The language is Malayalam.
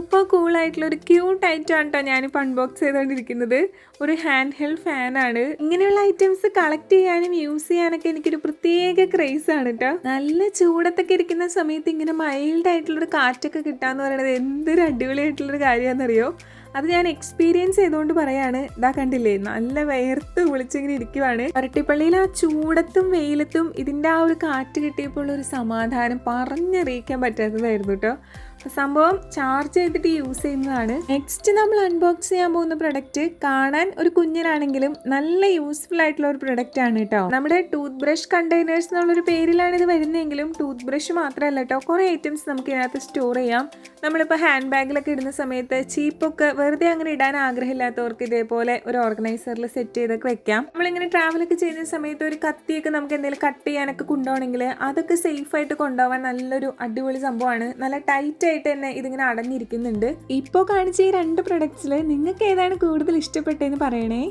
സൂപ്പർ കൂളായിട്ടുള്ള ഒരു ക്യൂട്ട് ഐറ്റം ആണ് കേട്ടോ ഞാനിപ്പോൾ അൺബോക്സ് ചെയ്തുകൊണ്ടിരിക്കുന്നത് ഒരു ഹാൻഡ് ഹെൽഡ് ഫാനാണ് ഇങ്ങനെയുള്ള ഐറ്റംസ് കളക്ട് ചെയ്യാനും യൂസ് ചെയ്യാനൊക്കെ എനിക്കൊരു പ്രത്യേക ക്രേസ് ആണ് കേട്ടോ നല്ല ചൂടത്തൊക്കെ ഇരിക്കുന്ന സമയത്ത് ഇങ്ങനെ മൈൽഡ് ആയിട്ടുള്ളൊരു കാറ്റൊക്കെ കിട്ടാന്ന് പറയുന്നത് എന്തൊരു അടിപൊളിയായിട്ടുള്ളൊരു കാര്യമാണെന്നറിയോ അത് ഞാൻ എക്സ്പീരിയൻസ് ചെയ്തുകൊണ്ട് പറയാണ്. ഇതാ കണ്ടില്ലേ നല്ല വേർത്ത് വിളിച്ചിങ്ങനെ ഇരിക്കുവാണ്. ഒരട്ടിപ്പള്ളിയിൽ ആ ചൂടത്തും വെയിലത്തും ഇതിന്റെ ആ ഒരു കാറ്റ് കിട്ടിയപ്പോൾ ഒരു സമാധാനം പറഞ്ഞറിയിക്കാൻ പറ്റാത്തതായിരുന്നു കേട്ടോ സംഭവം ചാർജ് ചെയ്തിട്ട് യൂസ് ചെയ്യുന്നതാണ്. നെക്സ്റ്റ് നമ്മൾ അൺബോക്സ് ചെയ്യാൻ പോകുന്ന പ്രൊഡക്റ്റ് കാണാൻ ഒരു കുഞ്ഞിനാണെങ്കിലും നല്ല യൂസ്ഫുൾ ആയിട്ടുള്ള ഒരു പ്രൊഡക്റ്റ് ആണ് കേട്ടോ നമ്മുടെ ടൂത്ത് ബ്രഷ് കണ്ടെയ്നേഴ്സ് എന്നുള്ളൊരു പേരിലാണ് ഇത് വരുന്നതെങ്കിലും ടൂത്ത് ബ്രഷ് മാത്രമല്ല കേട്ടോ കുറേ ഐറ്റംസ് നമുക്ക് ഇതിനകത്ത് സ്റ്റോർ ചെയ്യാം. നമ്മളിപ്പോൾ ഹാൻഡ് ബാഗിലൊക്കെ ഇടുന്ന സമയത്ത് ചീപ്പൊക്കെ വെറുതെ അങ്ങനെ ഇടാൻ ആഗ്രഹമില്ലാത്തവർക്ക് ഇതേപോലെ ഒരു ഓർഗനൈസറിൽ സെറ്റ് ചെയ്തൊക്കെ വെക്കാം. നമ്മളിങ്ങനെ ട്രാവലൊക്കെ ചെയ്യുന്ന സമയത്ത് ഒരു കത്തിയൊക്കെ നമുക്ക് എന്തെങ്കിലും കട്ട് ചെയ്യാനൊക്കെ കൊണ്ടുപോകണമെങ്കിൽ അതൊക്കെ സേഫ് ആയിട്ട് കൊണ്ടുപോകാൻ നല്ലൊരു അടിപൊളി സംഭവമാണ്. നല്ല ടൈറ്റ് ആയിട്ട് തന്നെ ഇതിങ്ങനെ അടഞ്ഞിരിക്കുന്നുണ്ട്. ഇപ്പോൾ കാണിച്ച ഈ രണ്ട് പ്രൊഡക്ട്സിൽ നിങ്ങൾക്ക് ഏതാണ് കൂടുതൽ ഇഷ്ടപ്പെട്ടതെന്ന് പറയണേ?